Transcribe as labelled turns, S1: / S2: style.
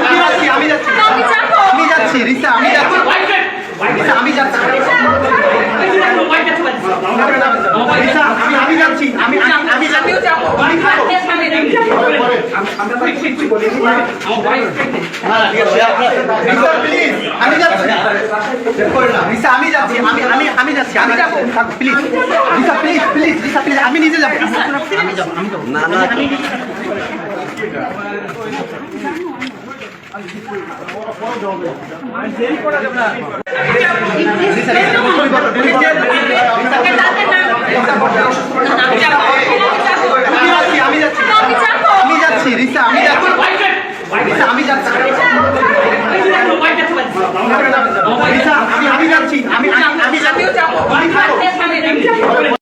S1: আমি যাচ্ছি আমি যাচ্ছি রিসা আমি যাচ্ছি রিসা আমি যাচ্ছি রিসা আমি আমি যাচ্ছি আমি আমি যাচ্ছি আমি যাচ্ছি রিসা আমি যাচ্ছি আমি আমি আমি যাচ্ছি আমি যাব। Please Risha please please Risha please আমি নিজে যাব। আমি যাব। আমি যাব না না আমি যাচ্ছি আমি যাচ্ছি। রিসা আমি যাচ্ছি রিসা আমি যাচ্ছি।